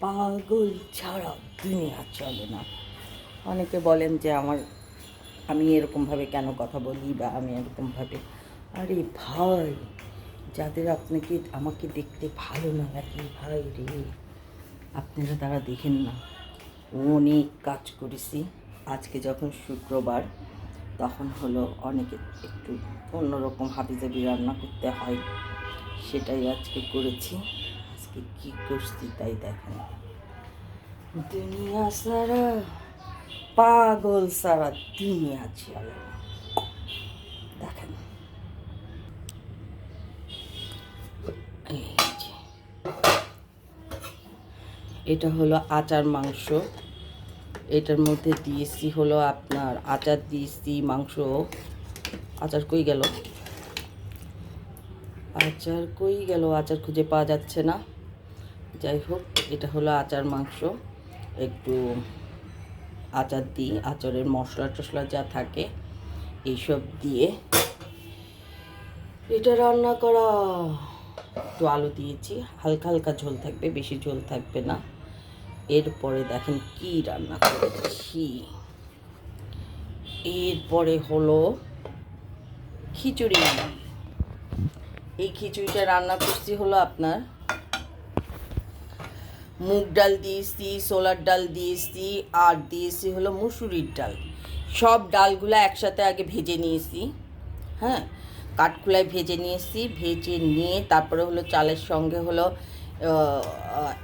পাগল ছাড়া দুনিয়া চলে না। অনেকে বলেন যে আমার, আমি এরকমভাবে কেন কথা বলি বা আমি এরকমভাবে। আরে ভাই, যাদের আপনাকে, আমাকে দেখতে ভালো না লাগে, ভাই রে। আপনারা তারা দেখেন না। অনেক কাজ করেছি। আজকে যখন শুক্রবার, তখন হলো অনেকে একটু অন্যরকম হাবিজাবি রান্না করতে হয়। সেটাই আজকে করেছি। আজকে কি করছি তাই দেখেন। দুনিয়া সারা, পাগল সারা, দুনিয়া চলে দেখেন। এটা হলো আচার মাংস। এটার মধ্যে দিয়েছি হলো আপনার আচার, দিয়েছি মাংস। আচার কই গেল? আচার কই গেল? আচার খুঁজে পাওয়া যাচ্ছে না। যাই হোক, এটা হলো আচার মাংস। একটু আচার দিই, আচারের মশলা টশলা যা থাকে, এইসব দিয়ে। এটা রান্না করা। একটু আলু দিয়েছি, হালকা হালকা ঝোল থাকবে, বেশি ঝোল থাকবে না। এরপরে দেখেন কি রান্না করেছি। এরপরে হলো খিচুড়ি। এই খিচুড়িটা রান্না করছি হলো আপনার মুগ ডাল দিয়েছি সোলার ডাল দিয়েছি, আর দিয়েছি হলো মুসুরির ডাল। সব ডালগুলো একসাথে আগে ভেজে নিয়েছি হ্যাঁ? কাঠখোলায় ভেজে নিয়েছি, ভেজে নিয়ে তারপরে হলো চালের সঙ্গে হলো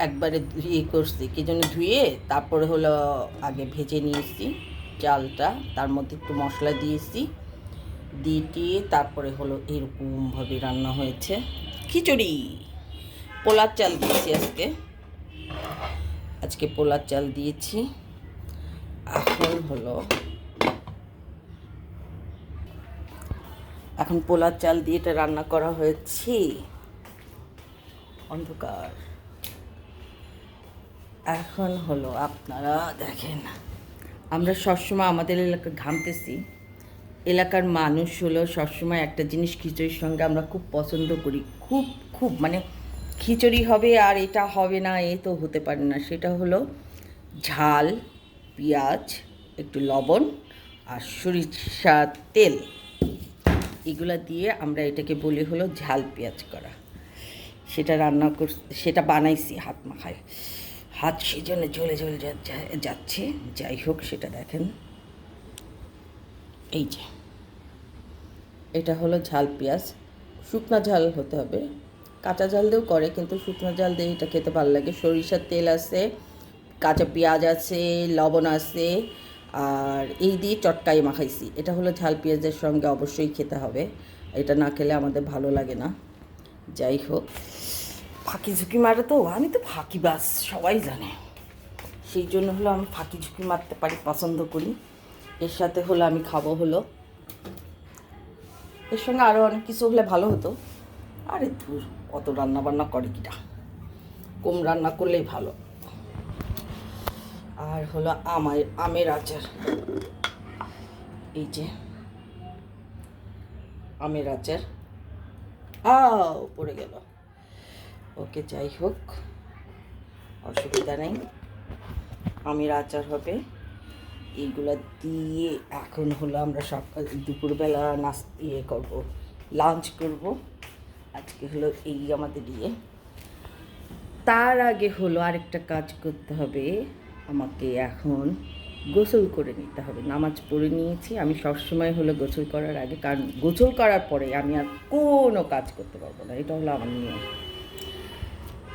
একবারে ধুয়ে করছি। কি জন্য ধুয়ে তারপরে হলো আগে ভেজে নিয়েছি চালটা, তার মধ্যে একটু মশলা দিয়েছি, দিয়ে তারপরে হলো এরকমভাবে রান্না হয়েছে। খিচুড়ি, পোলার চাল দিয়েছি আজকে। আজকে পোলার চাল দিয়েছি। এখন হলো এখন পোলার চাল দিয়ে এটা রান্না করা হয়েছে। অন্ধকার। এখন হলো আপনারা দেখেন, আমরা সবসময় আমাদের এলাকা ঘামতেছি। এলাকার মানুষ হলো সবসময় একটা জিনিস খিচুড়ির সঙ্গে আমরা খুব পছন্দ করি। খুব খুব মানে খিচুড়ি হবে আর এটা হবে না, এ তো হতে পারে না। সেটা হলো ঝাল, পেঁয়াজ, একটু লবণ আর সরিষার তেল। এগুলা দিয়ে আমরা এটাকে বলি হলো ঝাল পেঁয়াজ করা। সেটা রান্না কর, সেটা বানাইছি হাত মাখায়। হাত সেজন্য জ্বলে জ্বলে যা- যাচ্ছে। যাই হোক, সেটা দেখেন। এই যে। এটা হলো ঝাল পেঁয়াজ। শুকনা ঝাল হতে হবে। কাঁচা ঝাল দিয়েও করে, কিন্তু শুকনো ঝাল দিয়ে এটা খেতে ভালো লাগে। সরিষার তেল আছে, কাঁচা পেঁয়াজ আছে, লবণ আছে, আর এই দিয়ে চটকাই মাখাইছি। এটা হলো ঝাল পেঁয়াজের সঙ্গে অবশ্যই খেতে হবে। এটা না খেলে আমাদের ভালো লাগে না। যাই হোক। ফাঁকি ঝুঁকি মারে তো, আমি তো ফাঁকি বাস, সবাই জানে। সেই জন্য হলো আমি ফাঁকি ঝুঁকি মারতে পারি, পছন্দ করি। এর সাথে হলো আমি খাব হলো। এর সঙ্গে আরও অনেক কিছু হলে ভালো হতো। আরে ধুর, অত রান্না বান্না করে কিটা? কম রান্না করলেই ভালো। আর হলো আমার, আমের আচার। এই যে, আমের আচার। আও পড়ে গেল। ওকে, যাই হোক, অসুবিধা নেই। আমের আচার হবে। এইগুলো দিয়ে এখন হলো আমরা সকাল, দুপুরবেলা নাস ইয়ে করব লাঞ্চ করব। আজকে হলো এই আমাদের ইয়ে। তার আগে হলো আরেকটা কাজ করতে হবে, আমাকে এখন গোসল করে নিতে হবে। নামাজ পড়ে নিয়েছি, আমি সবসময় হলো গোসল করার আগে, কারণ গোসল করার পরে আমি আর কোনো কাজ করতে পারব না, এটা হলো আমার নিয়ম।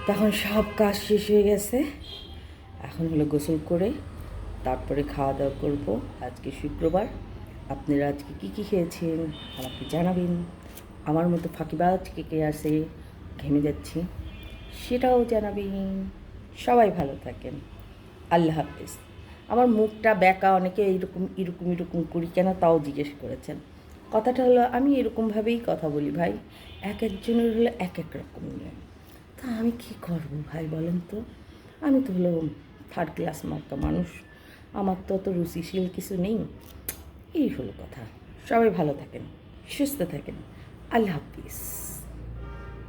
তখন সব কাজ শেষ হয়ে গেছে, এখন হলো গোসল করে তারপরে খাওয়া দাওয়া করব। আজকে শুক্রবার, আপনারা আজকে কী কী খেয়েছেন আমাকে জানাবেন। আমার মতো ফাঁকিবাজ কে কে আছে ঘেমে যাচ্ছি? সেটাও জানাবেন সবাই ভালো থাকেন। আল্লাহ হাফিজ। আমার মুখটা ব্যাকা, অনেকে এইরকম এরকম এরকম করি কেন তাও জিজ্ঞেস করেছেন। কথাটা হলো, আমি এরকমভাবেই কথা বলি ভাই। এক একজনের হলো এক এক রকম তা আমি কী করব ভাই বলেন তো? আমি তো হলো থার্ড ক্লাস মার্কা মানুষ। আমার তো অত রুচিশীল কিছু নেই। এই হলো কথা। সবাই ভালো থাকেন, সুস্থ থাকেন। আল্লাহ হাফিজ।